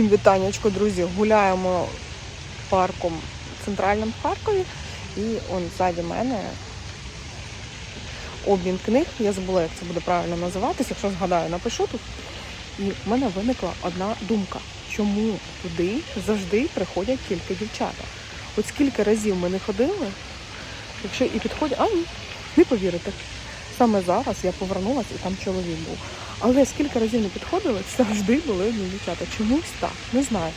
Всім вітаннячко, друзі. Гуляємо парком в Харкові. І он ззаді мене обмін книг. Я забула, як це буде правильно називатися. Якщо згадаю, напишу тут. І в мене виникла одна думка. Чому туди завжди приходять тільки дівчата? От скільки разів ми не ходили, якщо і підходять, а ні, не повірите. Саме зараз я повернулася і там чоловік був. Але скільки разів не підходили, завжди були одні дівчата. Чомусь так, не знаю.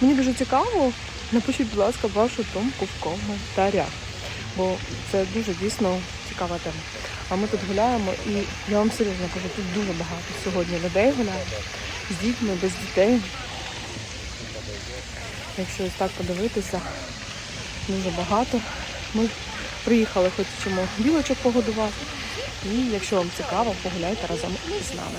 Мені дуже цікаво. Напишіть, будь ласка, вашу думку в коментарях. Бо це дуже дійсно цікава тема. А ми тут гуляємо і я вам серйозно кажу, тут дуже багато сьогодні людей гуляє з дітьми, без дітей. Якщо ось так подивитися, дуже багато. Ми приїхали, хочемо білочок погодувати. І якщо вам цікаво, погуляйте разом з нами.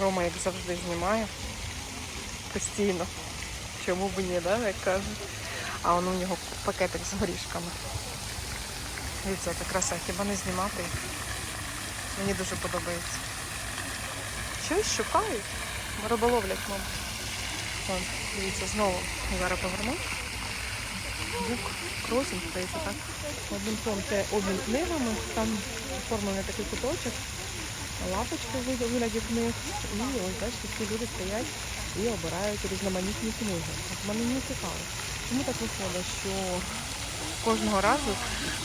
Рома, як завжди, знімає постійно. Чому б ні, да, як кажуть. А он у нього пакетик з горішками. Дивіться, це краса, хіба не знімати? Мені дуже подобається. Щось шукають. Риболовлять, мабуть. Вон, дивіться, знову зараз поверну. Бук кросінг, здається, так. Одним словом, це обмін книгами. Там оформлений такий куточок, лапочки в вигляді книг. І ось бачите, всі люди стоять і обирають різноманітні книги. От мене не цікаво. Чому так виходить, що кожного разу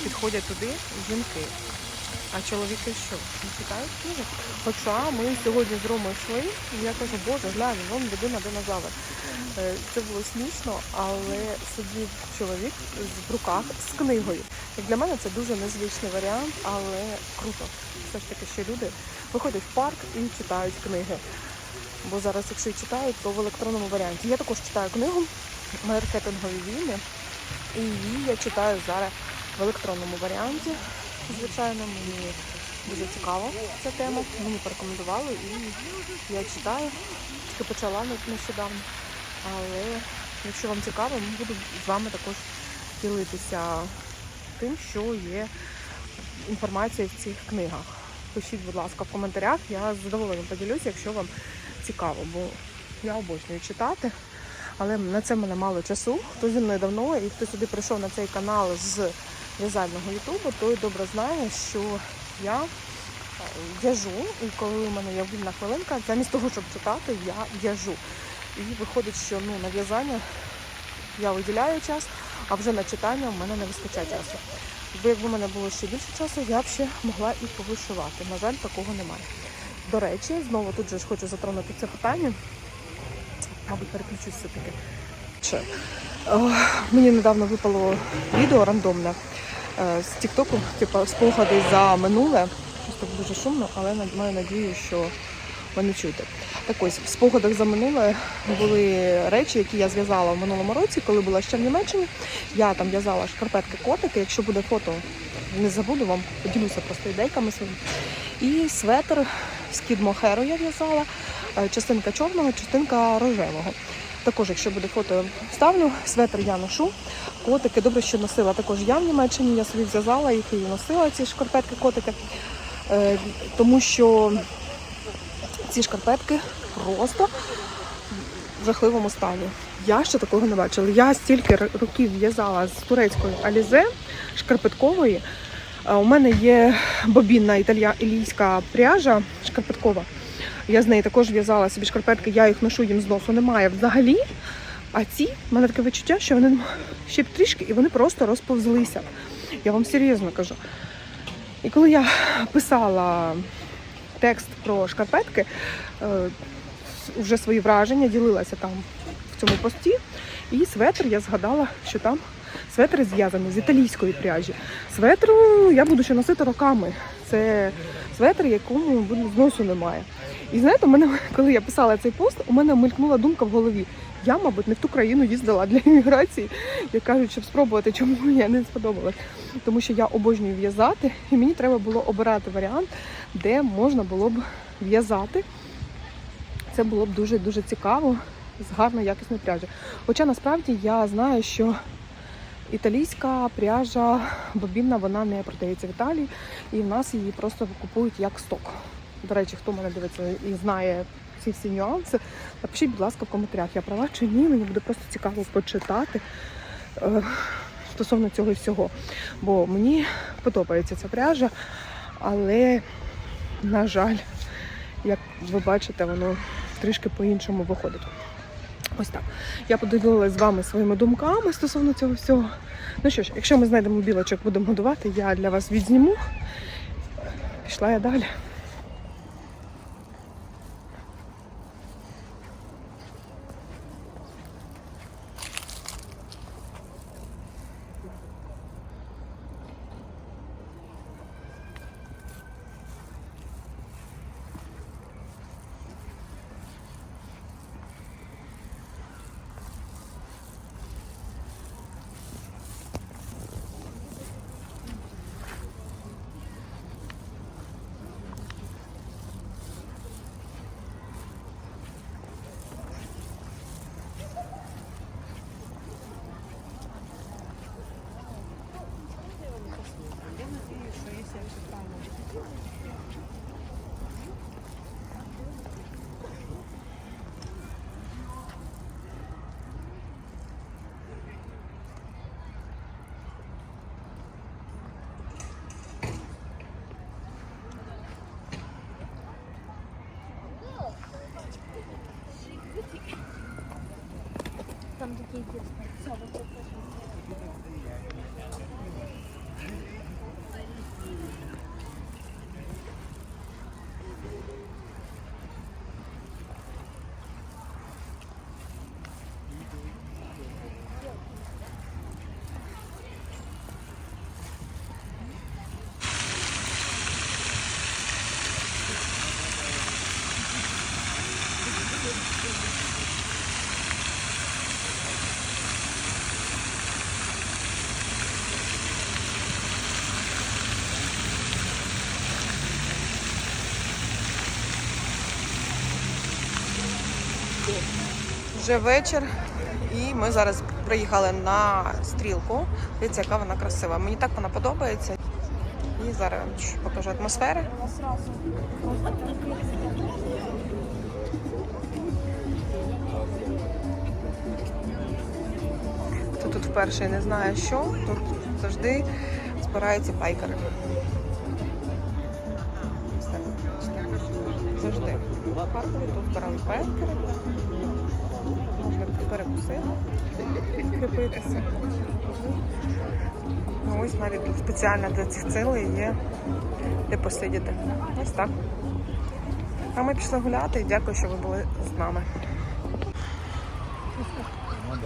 підходять туди жінки, а чоловіки що? Не читають книги? Хоча ми сьогодні з Ромою йшли, і я кажу, боже, глянь, вон людина динозавр. Е, Це було смішно, але сидів чоловік в руках з книгою. Як для мене це дуже незвичний варіант, але круто. Все ж таки, що люди виходять в парк і читають книги. Бо зараз, якщо і читають, то в електронному варіанті. Я також читаю книгу Маркетингові війни. І її я читаю зараз в електронному варіанті. Звичайно, мені дуже цікава ця тема. Мені порекомендували і я читаю. Тільки почала не- нещодавно. Але якщо вам цікаво, ми буду з вами також ділитися тим, що є інформація в цих книгах. Пишіть, будь ласка, в коментарях. Я з задоволенням поділюся, якщо вам цікаво, бо я обожнюю читати. Але на це мене мало часу. Хто зі мною давно і хто сюди прийшов на цей канал з в'язального ютубу, той добре знає, що я е, в'яжу, і коли у мене є вільна хвилинка, замість того, щоб читати, я в'яжу. І виходить, що ну, на в'язання я виділяю час, а вже на читання в мене не вистачає часу. Бо якби в мене було ще більше часу, я б ще могла і повишивати. На жаль, такого немає. До речі, знову тут же ж хочу затронути це питання. Мабуть, переключусь все-таки. Чи, мені недавно випало відео рандомне е, з Тіктоку, типу спогади за минуле. Так дуже шумно, але маю надію, що ви не чуєте. Так ось, в спогадах за минуле були речі, які я зв'язала в минулому році, коли була ще в Німеччині. Я там в'язала шкарпетки котики. Якщо буде фото, не забуду вам, поділюся просто ідейками своїми. І светр з Кід Мохеро я в'язала, е, частинка чорного, частинка рожевого. Також, якщо буде фото, ставлю. Светр я ношу. Котики добре, що носила також я в Німеччині. Я собі зв'язала їх і носила ці шкарпетки котики. Е, Тому що ці шкарпетки просто в жахливому стані. Я ще такого не бачила. Я стільки років в'язала з турецької алізе шкарпеткової. У мене є бобінна італійська пряжа шкарпеткова. Я з неї також в'язала собі шкарпетки, я їх ношу, їм зносу немає взагалі. А ці, в мене таке відчуття, що вони ще б трішки і вони просто розповзлися. Я вам серйозно кажу. І коли я писала текст про шкарпетки, е, вже свої враження ділилася там в цьому пості. І светр я згадала, що там светр зв'язаний з італійської пряжі. Светру я буду ще носити роками. Це светр, якому зносу немає. І знаєте, мене, коли я писала цей пост, у мене мелькнула думка в голові. Я, мабуть, не в ту країну їздила для імміграції, як кажуть, щоб спробувати, чому я не сподобалась. Тому що я обожнюю в'язати, і мені треба було обирати варіант, де можна було б в'язати. Це було б дуже дуже цікаво з гарно якісною пряжі. Хоча насправді я знаю, що італійська пряжа бобінна вона не продається в Італії, і в нас її просто купують як сток. До речі, хто мене дивиться і знає ці всі нюанси, напишіть, будь ласка, в коментарях, я права чи ні, мені буде просто цікаво почитати е, стосовно цього всього. Бо мені подобається ця пряжа, але, на жаль, як ви бачите, воно трішки по-іншому виходить. Ось так. Я поділилася з вами своїми думками стосовно цього всього. Ну що ж, якщо ми знайдемо білочок, будемо годувати, я для вас відзніму. Пішла я далі. Там такие детские. Вже вечір, і ми зараз приїхали на стрілку. Дивіться, яка вона красива. Мені так вона подобається. І зараз покажу атмосфери. Хто тут вперше не знає, що, тут завжди збираються байкери. Завжди. В Харкові тут збирають байкери. Можна перекусити, підкріпитися. Ну, ось навіть тут спеціально для цих цілей є де посидіти. Ось так. А ми пішли гуляти і дякую, що ви були з нами. Ну.